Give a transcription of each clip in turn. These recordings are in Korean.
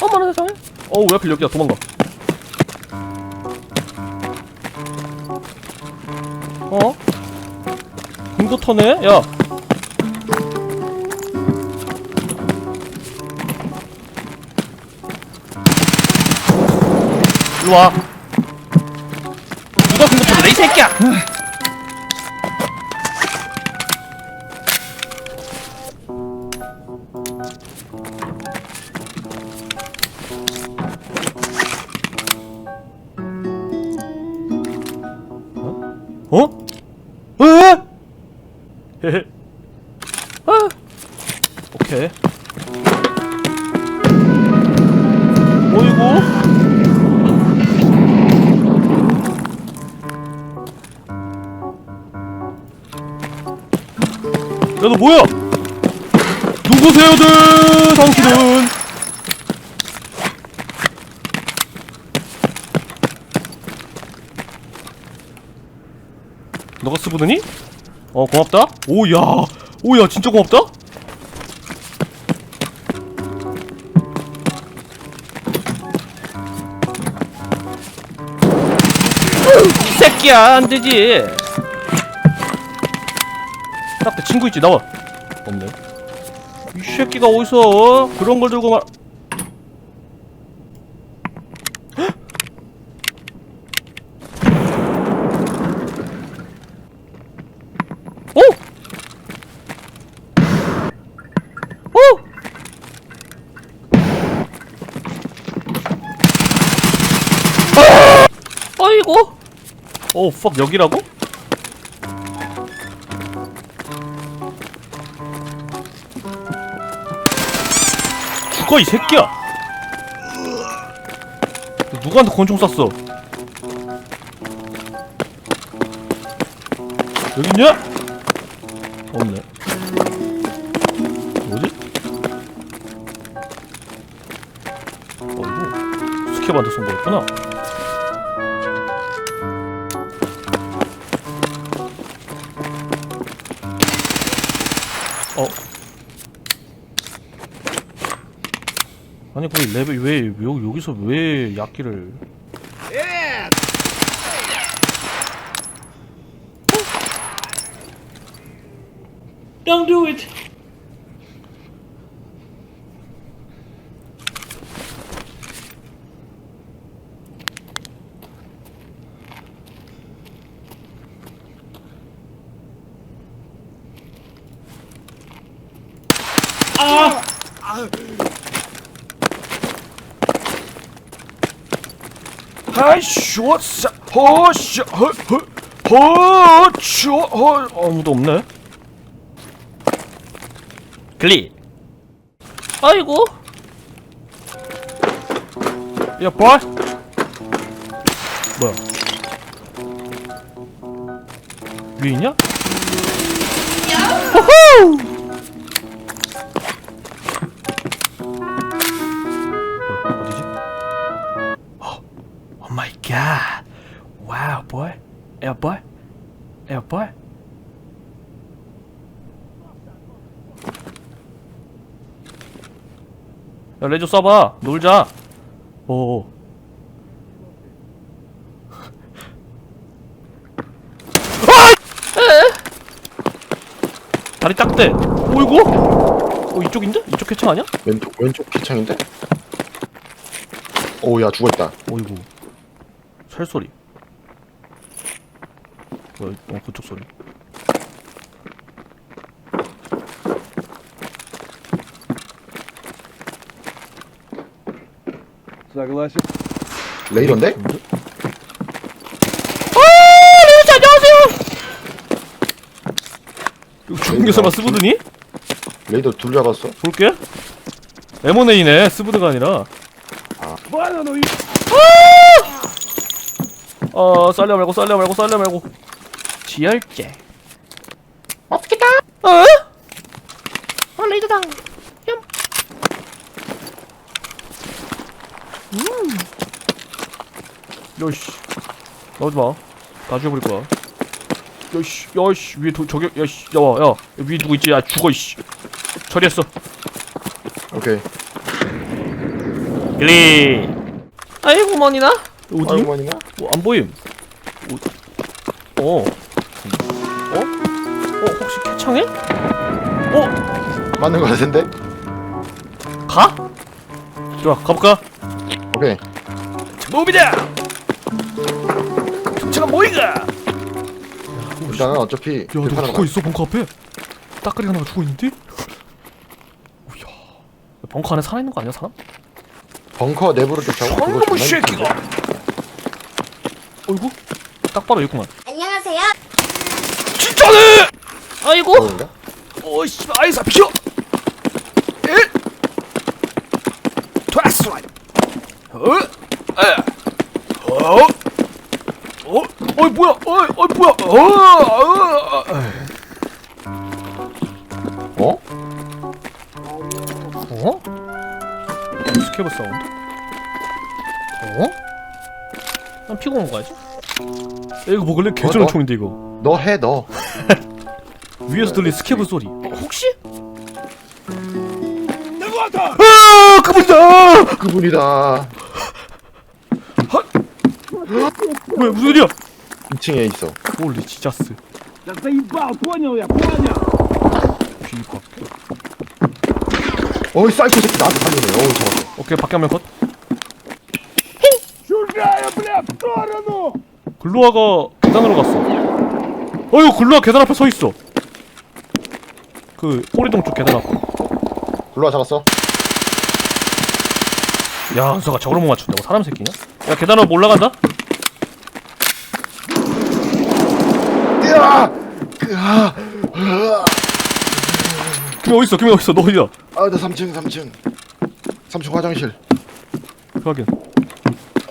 어머나 세상에. 어우 왜 하필 여기야 도망가. 어? 공도 터네? 야. 일로 와. 누가 공도 터네? 이 새끼야. 아. 오케이. 어이구. 야, 너 뭐야? 누구세요들, 당신은? 너가 스부드니? 어 고맙다. 오야. 오야 진짜 고맙다. 이 새끼야 안되지. 딱 내 친구 있지 나와. 없네. 이 새끼가 어디서 그런 걸 들고 말 오, 퍽 여기라고? 죽어 이 새끼야. 너 누구한테 권총 쐈어? 여기 있냐? 없네. 뭐지? 어이구 스케반드 쏜 거였구나. 어. 아니 거기 레벨 왜 여, 여기서 왜 약기를 Don't do it. 아! 아이씨 워싸 허씨 허 허허씨 허. 아무도 없네. 클리. 아이고. 야 봐. 뭐야? 위에 있냐? 호호 Oh my god. Wow, boy. Yeah, boy. Yeah, boy. 야, 레저 써봐. 놀자. 오. 아! 에! 다리 딱대. 오이구. 어, 이쪽인데? 이쪽 캐쳐 아니야? 왼쪽 왼쪽 기창인데? 오야 죽어있다 어이구 살소리 어, 어 그쪽 소리 Согласен. 레이더인데? 뭔데? 아 레이저 안녕하세요 이거 죽은 게 설마 스부드니? 레이더 둘 잡았어? 볼게 M1A네 스부드가 아니라 Вон оно и... 어 쌀려 말고 쌀려 말고 쌀려 말고 지혈제 어떻게다 어? 어 레이저당 야씨 나오지 마. 다 죽여버릴 거야. 야씨, 야씨 위에 도, 저격, 야씨, 야와, 야 위에 누구 있지? 야 죽어 이씨. 처리했어. 오케이 클리. 아이고 머니나. 어디? 어머니나? 어, 안 보임. 어. 어. 어? 어 혹시 캐창해? 어 맞는 거 같은데? 가? 좋아 가볼까? 오케이. 모비다. 경찰가 뭐이가? 일단은 어차피 야너 불편한 죽어 거 있어 벙커 앞에. 따까리 하나가 죽어 있는데? 오야. 벙커 안에 살아 있는 거 아니야 사람? 벙커 내부를 쫓아오고 그거 존나 새끼가. 어이구 딱 봐도 있구만. 안녕하세요. 진짜네! 아이고. 그런가? 어이씨 아이사 비켜! 에? 됐어! 어? 에? 어? 어? 어이 뭐야? 어이 어이 뭐야? 어? 어? 어? 어? 스케브 사운드? 난 피고 온 거야지? 야, 이거 먹을래? 개쩌는 어, 너? 총인데 이거 너 해, 너. 위에서 들린 스케브 소리 어, 혹시? Нагота! 아 그분이다! 그분이다. 뭐야 무슨 일이야? 2층에 있어. 홀리 지자스 Да заебал, понял я, понял! 비박 어이, 사이코 새끼 나한테 살리네. 어우, 잡았어. 오케이 밖에 한명 컷 Чужая, бля, в сторону! 글로아가 계단으로 갔어 어휴 글로아 계단 앞에 서 있어 그 꼬리동 쪽 계단 앞에 굴러와 잡았어. 야 은서가 저걸 못 맞춘다고 사람 새끼냐? 야 계단으로 올라간다? 으아! 으아! 으아! 김이 어딨어 김이 어딨어 너 어디야? 아, 나 3층, 3층. 3층 화장실. 확인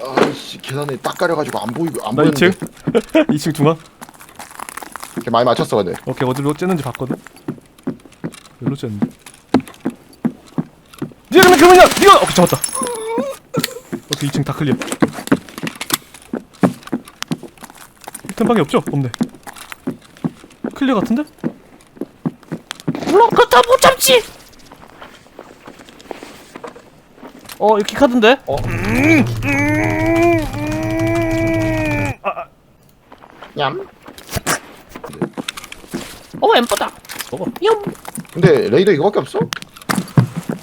아이씨, 계단에 딱 가려가지고 안 보이고, 안 나 보이는데. 2층? 2층 중앙 이렇게 많이 맞췄어, 근데. 오케이 어디로 쬐는지 봤거든? 여기로 쬐는데. 니가 그냥 그만이야! 니가 오케이 잡았다. 오케이 2층 다 클리어. 템방이 없죠? 없네. 클리어 같은데? 물론 그렇다 못 참지 어 이거 키카드인데? 어? 냠. 어 엠퍼다 먹어 염 근데 레이더 이거밖에 없어?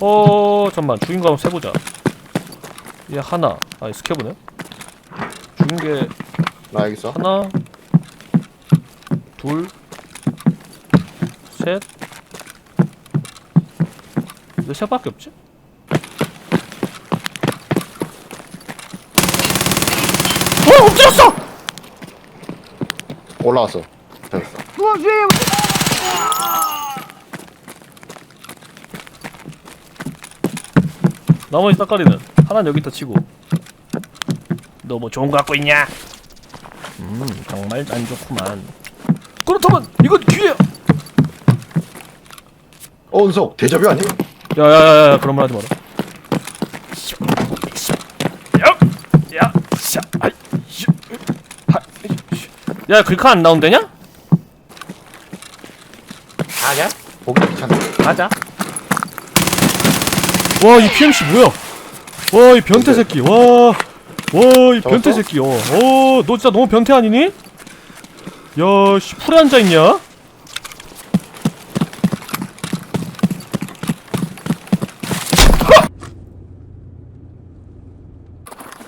어 잠만 죽인 거 한번 세보자 얘 하나 아니 스케브네 죽인 게 나 여기 있어. 하나 둘셋 왜 셋밖에 없지? 어 엎드렸어! 올라왔어. 됐어. 나머지 따까리는 하나는 여기다 치고 너 뭐 좋은 거 갖고 있냐? 음 정말 안 좋구만 그렇다면 이건 기회야 어, 은석, 대접이 아니 야? 야야야야 그런 말 하지 마라 야, 야, 샤, 아이, 슈, 하, 슈. 야 글카 안 나온대냐? 아니야? 보기 귀찮네. 가자 와이 PMC 뭐야 와 이 변태 새끼 와 와이 변태 잡았어? 새끼 어 어 너 진짜 너무 변태 아니니? 야 씨 풀에 앉아 있냐?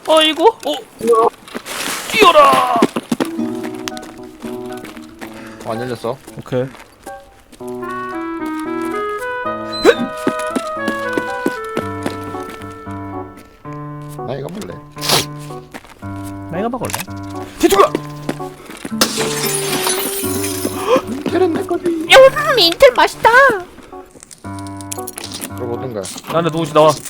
어이구 어 뛰어라 어, 안 열렸어. 오케이 나 이거 볼래. 내가 먹을래 뒤쪽아 걔는 내 거지. 음, 인텔 맛있다. 그럼 어딘가. 나한테 누구시 나와 씨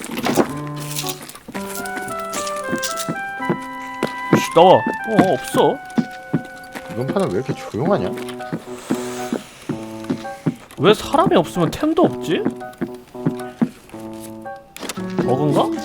나와 어 없어 이번 판은 왜 이렇게 조용하냐? 왜 사람이 없으면 템도 없지? 버그인가?